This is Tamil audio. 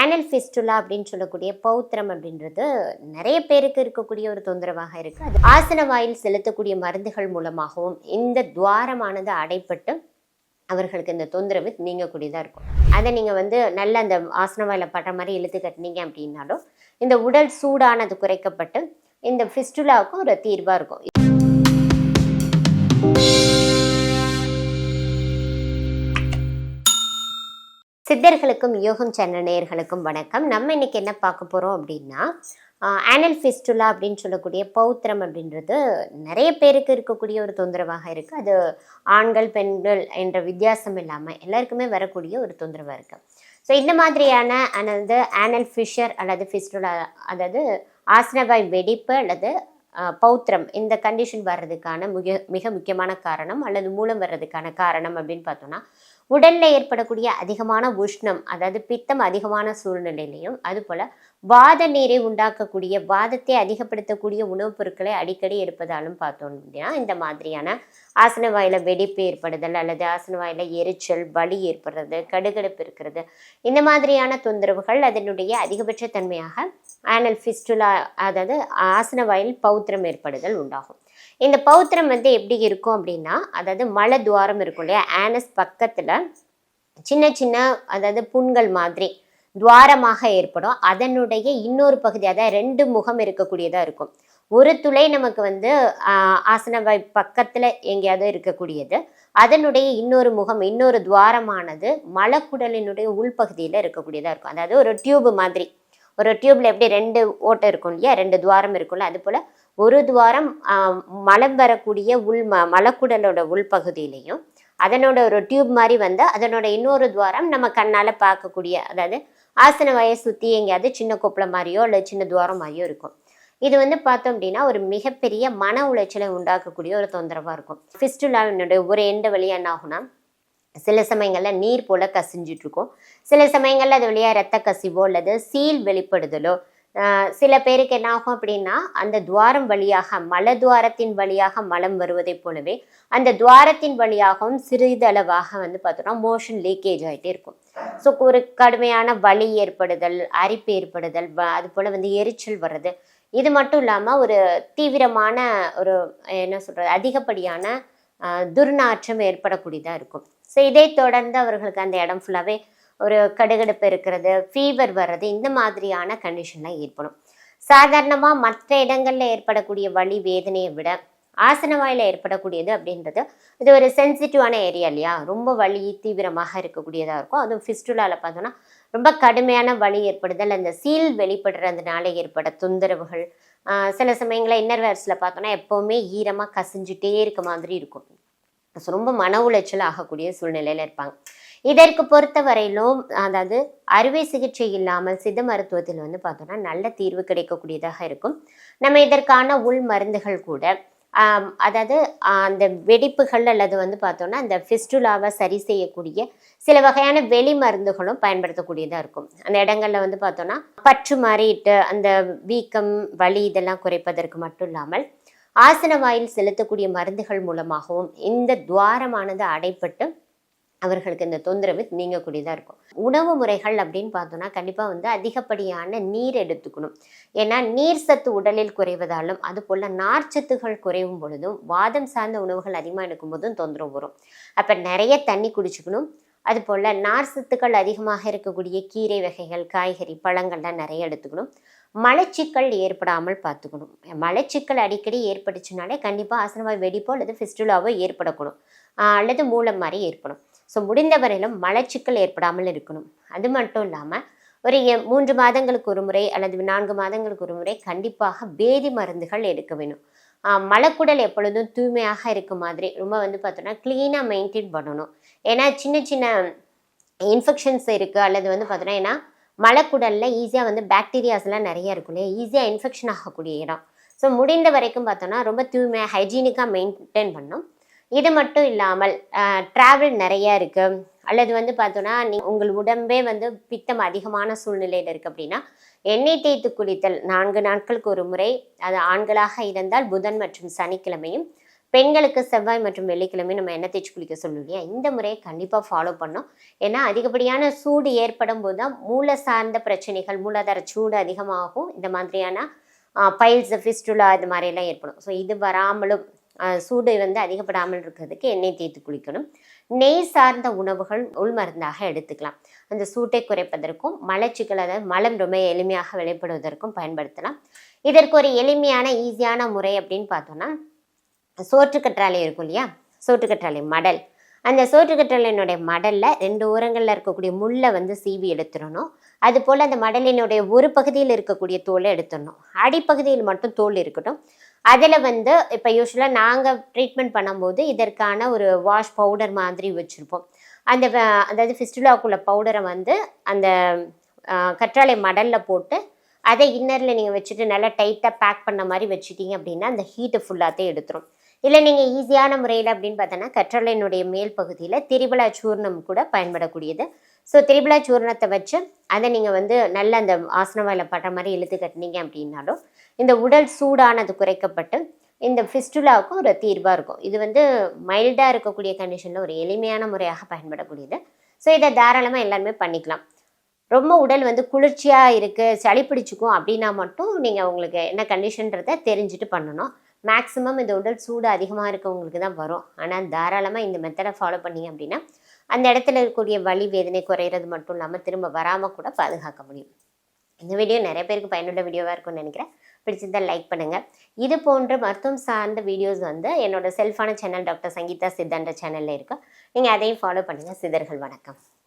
ஆனல் ஃபிஸ்டுலா அப்படின்னு சொல்லக்கூடிய பௌத்திரம் அப்படின்றது நிறைய பேருக்கு இருக்கக்கூடிய ஒரு தொந்தரவாக இருக்கு. அது ஆசன வாயில் செலுத்தக்கூடிய மருந்துகள் மூலமாகவும் இந்த துவாரமானது அடைப்பட்டு அவர்களுக்கு இந்த தொந்தரவு நீங்கக்கூடியதாக இருக்கும். அதை நீங்கள் வந்து நல்ல அந்த ஆசன வாயில் படுற மாதிரி இழுத்து கட்டினீங்க அப்படின்னாலும் இந்த உடல் சூடானது குறைக்கப்பட்டு இந்த ஃபிஸ்டுலாவுக்கும் ஒரு தீர்வாக இருக்கும். சித்தர்களுக்கும் யோகம் சேனல் நேயர்களுக்கும் வணக்கம். நம்ம இன்னைக்கு என்ன பார்க்க போகிறோம் அப்படின்னா ஆனல் ஃபிஸ்டுலா அப்படின்னு சொல்லக்கூடிய பௌத்திரம் அப்படின்றது நிறைய பேருக்கு இருக்கக்கூடிய ஒரு தொந்தரவாக இருக்குது அது ஆண்கள் பெண்கள் என்ற வித்தியாசம் இல்லாமல் எல்லாருக்குமே வரக்கூடிய ஒரு தொந்தரவாக இருக்குது ஸோ இந்த மாதிரியான அதாவது ஆனல் ஃபிஷர் அல்லது ஃபிஸ்டுலா அதாவது ஆசனவாய் வெடிப்பு அல்லது பௌத்திரம் இந்த கண்டிஷன் வர்றதுக்கான மிக மிக முக்கியமான காரணம் அல்லது மூலம் வர்றதுக்கான காரணம் அப்படின்னு பார்த்தோன்னா உடல்ல ஏற்படக்கூடிய அதிகமான உஷ்ணம் அதாவது பித்தம் அதிகமான சூழ்நிலையிலையும் அதுபோல் வாத நீரை உண்டாக்கக்கூடிய வாதத்தை அதிகப்படுத்தக்கூடிய உணவுப் பொருட்களை அடிக்கடி எடுப்பதாலும் பார்த்தோம் அப்படின்னா இந்த மாதிரியான ஆசன வாயில வெடிப்பு ஏற்படுதல் அல்லது ஆசன வாயில எரிச்சல் வலி ஏற்படுறது கடுகடுப்பு இருக்கிறது இந்த மாதிரியான தொந்தரவுகள் அதனுடைய அதிகபட்ச தன்மையாக ஆனல் ஃபிஸ்டுலா அதாவது ஆசன வாயில் பௌத்திரம் ஏற்படுதல் உண்டாகும். இந்த பௌத்திரம் வந்து எப்படி இருக்கும் அப்படின்னா அதாவது மலை துவாரம் இருக்கும் இல்லையா? ஆனஸ் பக்கத்துல சின்ன சின்ன அதாவது புண்கள் மாதிரி துவாரமாக ஏற்படும். அதனுடைய இன்னொரு பகுதி அதாவது ரெண்டு முகம் இருக்கக்கூடியதா இருக்கும். ஒரு துளை நமக்கு வந்து ஆசன ஆசனவாய் பக்கத்துல எங்கேயாவது இருக்கக்கூடியது. அதனுடைய இன்னொரு முகம் இன்னொரு துவாரமானது மலக்குடலினுடைய உள்பகுதியில இருக்கக்கூடியதா இருக்கும். அதாவது ஒரு டியூப் மாதிரி. ஒரு டியூப்ல எப்படி ரெண்டு ஓட்டை இருக்கும் இல்லையா? ரெண்டு துவாரம் இருக்கும்ல அது போல ஒரு துவாரம் மலம் வரக்கூடிய உள் ம மலக்குடலோட உள்பகுதியிலையும் அதனோட ஒரு டியூப் மாதிரி வந்து அதனோட இன்னொரு துவாரம் நம்ம கண்ணால் பார்க்கக்கூடிய அதாவது ஆசன வயை சுற்றி எங்கேயாவது சின்ன கொப்பளை மாதிரியோ இல்லை சின்ன துவாரம் மாதிரியோ இருக்கும். இது வந்து பார்த்தோம் அப்படின்னா ஒரு மிகப்பெரிய மன உளைச்சலை உண்டாக்கக்கூடிய ஒரு தொந்தரவாக இருக்கும். ஃபிஸ்டுலாவினுடைய ஒரு எண்டு வழியாக என்ன ஆகும்னா சில சமயங்களில் நீர் போல கசிஞ்சிட்ருக்கும் சில சமயங்களில் அது வழியாக ரத்த கசிவோ அல்லது சீல் வெளிப்படுதலோ சில பேருக்கு என்ன ஆகும் அப்படின்னா அந்த துவாரம் வழியாக மல துவாரத்தின் வழியாக மலம் வருவதைப் போலவே அந்த துவாரத்தின் வழியாகவும் சிறிதளவாக வந்து பார்த்தோம்னா மோஷன் லீக்கேஜ் ஆகிட்டே இருக்கும். ஸோ ஒரு கடுமையான வலி ஏற்படுதல் அரிப்பு ஏற்படுதல் அது போல் வந்து எரிச்சல் வர்றது இது மட்டும் இல்லாமல் ஒரு தீவிரமான ஒரு என்ன சொல்கிறது அதிகப்படியான துர்நாற்றம் ஏற்படக்கூடியதாக இருக்கும். ஸோ இதை தொடர்ந்து அவர்களுக்கு அந்த இடம் ஃபுல்லாகவே ஒரு கடுகடுப்பு இருக்கிறது ஃபீவர் வர்றது இந்த மாதிரியான கண்டிஷன்லாம் ஏற்படும். சாதாரணமாக மற்ற இடங்களில் ஏற்படக்கூடிய வலி வேதனையை விட ஆசனவாயில் ஏற்படக்கூடியது அப்படின்றது இது ஒரு சென்சிட்டிவான ஏரியா இல்லையா? ரொம்ப வலி தீவிரமாக இருக்கக்கூடியதாக இருக்கும். அதுவும் ஃபிஸ்டுலாவில் பார்த்தோன்னா ரொம்ப கடுமையான வலி ஏற்படுதல் அந்த சீல் வெளிப்படுறதுனால ஏற்பட தொந்தரவுகள் சில சமயங்களில் இன்னர் வேர்ஸில் பார்த்தோன்னா எப்போவுமே ஈரமாக கசிஞ்சிட்டே இருக்க மாதிரி இருக்கும். ஸோ ரொம்ப மன உளைச்சல் ஆகக்கூடிய சூழ்நிலையில் இருப்பாங்க. இதற்கு பொறுத்தவரையிலும் அதாவது அறுவை சிகிச்சை இல்லாமல் சித்த மருத்துவத்தில் வந்து பார்த்தோம்னா நல்ல தீர்வு கிடைக்கக்கூடியதாக இருக்கும். நம்ம இதற்கான உள் மருந்துகள் கூட அதாவது அந்த வெடிப்புகள் அல்லது வந்து பார்த்தோம்னா அந்த ஃபிஸ்டுலாவை சரி செய்யக்கூடிய சில வகையான வெளி மருந்துகளும் பயன்படுத்தக்கூடியதாக இருக்கும். அந்த இடங்களில் வந்து பார்த்தோம்னா பற்று மாறிட்டு அந்த வீக்கம் வலி இதெல்லாம் குறைப்பதற்கு மட்டும் இல்லாமல் ஆசன வாயில் செலுத்தக்கூடிய மருந்துகள் மூலமாகவும் இந்த துவாரமானது அடைப்பட்டு அவர்களுக்கு இந்த தொந்தரவு நீங்கக்கூடியதாக இருக்கும். உணவு முறைகள் அப்படின்னு பார்த்தோம்னா கண்டிப்பாக வந்து அதிகப்படியான நீர் எடுத்துக்கணும். ஏன்னா நீர் சத்து உடலில் குறைவதாலும் அது போல் நார்ச்சத்துகள் குறையும் பொழுதும் வாதம் சார்ந்த உணவுகள் அதிகமாக எடுக்கும் போதும் தொந்தரவு வரும். அப்போ நிறைய தண்ணி குடிச்சுக்கணும். அது போல் நார் சத்துக்கள் அதிகமாக இருக்கக்கூடிய கீரை வகைகள் காய்கறி பழங்கள்லாம் நிறைய எடுத்துக்கணும். மலச்சிக்கல் ஏற்படாமல் பார்த்துக்கணும். மலச்சிக்கல் அடிக்கடி ஏற்பட்டுச்சுனாலே கண்டிப்பாக ஆசனவாய் வெடிப்போ அல்லது ஃபிஸ்டுலாவோ ஏற்படக்கூடும். அல்லது மூலம் மாதிரி ஏற்படும். ஸோ முடிந்த வரையிலும் மலச்சிக்கல் ஏற்படாமல் இருக்கணும். அது மட்டும் இல்லாமல் ஒரு மூன்று மாதங்களுக்கு ஒரு முறை அல்லது நான்கு மாதங்களுக்கு ஒரு முறை கண்டிப்பாக பேதி மருந்துகள் எடுக்க வேணும். மலக்குடல் எப்பொழுதும் தூய்மையாக இருக்க மாதிரி ரொம்ப வந்து பார்த்தோன்னா க்ளீனாக மெயின்டைன் பண்ணணும். ஏன்னா சின்ன சின்ன இன்ஃபெக்ஷன்ஸ் இருக்குது அல்லது வந்து பார்த்தோன்னா ஏன்னா மலக்குடலில் ஈஸியாக வந்து பாக்டீரியாஸ்லாம் நிறைய இருக்கும் இல்லையா? ஈஸியாக இன்ஃபெக்ஷன் ஆகக்கூடிய இடம். ஸோ முடிந்த வரைக்கும் பார்த்தோன்னா ரொம்ப தூய்மையாக ஹைஜீனிக்காக மெயின்டைன் பண்ணணும். இது மட்டும் இல்லாமல் ட்ராவல் நிறைய இருக்குது அல்லது வந்து பார்த்தோன்னா நீ உங்கள் உடம்பே வந்து பித்தம் அதிகமான சூழ்நிலையில் இருக்குது அப்படின்னா எண்ணெய் தேய்த்து குளித்தல் நான்கு நாட்களுக்கு ஒரு முறை அது ஆண்களாக இருந்தால் புதன் மற்றும் சனிக்கிழமையும் பெண்களுக்கு செவ்வாய் மற்றும் வெள்ளிக்கிழமை நம்ம எண்ணெய் தேய்ச்சி குளிக்க சொல்லுவோம் இல்லையா? இந்த முறையை கண்டிப்பாக ஃபாலோ பண்ணோம் ஏன்னா அதிகப்படியான சூடு ஏற்படும் போது தான் மூளை சார்ந்த பிரச்சனைகள் மூலாதார சூடு அதிகமாகும். இந்த மாதிரியான பைல்ஸ் ஃபிஸ்டுலா இது மாதிரியெல்லாம் ஏற்படும். ஸோ இது வராமலும் சூடு வந்து அதிகப்படாமல் இருக்கிறதுக்கு எண்ணெய் தேய்த்து குளிக்கணும். நெய் சார்ந்த உணவுகள் உள்மருந்தாக எடுத்துக்கலாம். அந்த சூட்டை குறைப்பதற்கும் மலச்சிக்கல் அதாவது மலம் ரொம்ப எளிமையாக வெளிப்படுவதற்கும் பயன்படுத்தலாம். இதற்கு ஒரு எளிமையான ஈஸியான முறை அப்படின்னு பார்த்தோம்னா சோற்றுக்கற்றாழை இருக்கும் இல்லையா? சோற்றுக்கற்றாழை மடல். அந்த சோற்றுக்கற்றாழையினுடைய மடலில் ரெண்டு ஓரங்களில் இருக்கக்கூடிய முள்ளை வந்து சீவி எடுத்துடணும். அது போல் அந்த மடலினுடைய ஒரு பகுதியில் இருக்கக்கூடிய தோலை எடுத்துடணும். அடிப்பகுதியில் மட்டும் தோல் இருக்கட்டும். அதில் வந்து இப்போ யூஸ்வலாக நாங்கள் ட்ரீட்மெண்ட் பண்ணும்போது இதற்கான ஒரு வாஷ் பவுடர் மாதிரி வச்சுருப்போம். அந்த அதாவது ஃபிஸ்டுலாக்குள்ள பவுடரை வந்து அந்த கற்றாழை மடலில் போட்டு அதை இன்னரில் நீங்கள் வச்சுட்டு நல்லா டைட்டாக பேக் பண்ண மாதிரி வச்சுட்டீங்க அப்படின்னா அந்த ஹீட்டை ஃபுல்லாத்தையும் எடுத்துரும். இல்லை நீங்கள் ஈஸியான முறையில் அப்படின்னு பார்த்தோன்னா கற்றாழையினுடைய மேல் பகுதியில் திரிபலா சூர்ணம் கூட பயன்படக்கூடியது. ஸோ திரிபலா சூர்ணத்தை வச்சு அதை நீங்கள் வந்து நல்ல அந்த ஆசனவாயில் படுற மாதிரி இழுத்து கட்டினீங்க அப்படின்னாலும் இந்த உடல் சூடானது குறைக்கப்பட்டு இந்த ஃபிஸ்டுலாவுக்கும் ஒரு தீர்வாக இருக்கும். இது வந்து மைல்டாக இருக்கக்கூடிய கண்டிஷனில் ஒரு எளிமையான முறையாக பயன்படக்கூடியது. ஸோ இதை தாராளமாக எல்லாருமே பண்ணிக்கலாம். ரொம்ப உடல் வந்து குளிர்ச்சியாக இருக்குது சளி பிடிச்சிக்கும் அப்படின்னா மட்டும் நீங்கள் உங்களுக்கு என்ன கண்டிஷன்றதை தெரிஞ்சுட்டு பண்ணணும். மேக்ஸிமம் இந்த உடல் சூடு அதிகமாக இருக்கவங்களுக்கு தான் வரும். ஆனால் தாராளமாக இந்த மெத்தடை ஃபாலோ பண்ணீங்க அப்படின்னா அந்த இடத்துல இருக்கக்கூடிய வலி வேதனை குறையிறது மட்டும் இல்லாமல் திரும்ப வராமல் கூட பாதுகாக்க முடியும். இந்த வீடியோ நிறைய பேருக்கு பயனுள்ள வீடியோவாக இருக்கும்னு நினைக்கிறேன். பிடிச்சிருந்தால் லைக் பண்ணுங்கள் இது போன்ற மருத்துவம் சார்ந்த வீடியோஸ் வந்து என்னோட செல்ஃபான சேனல் டாக்டர் சங்கீதா சித்தான்ற சேனலில் இருக்கும் நீங்கள் அதையும் ஃபாலோ பண்ணுங்கள் சிதர்கள் வணக்கம்.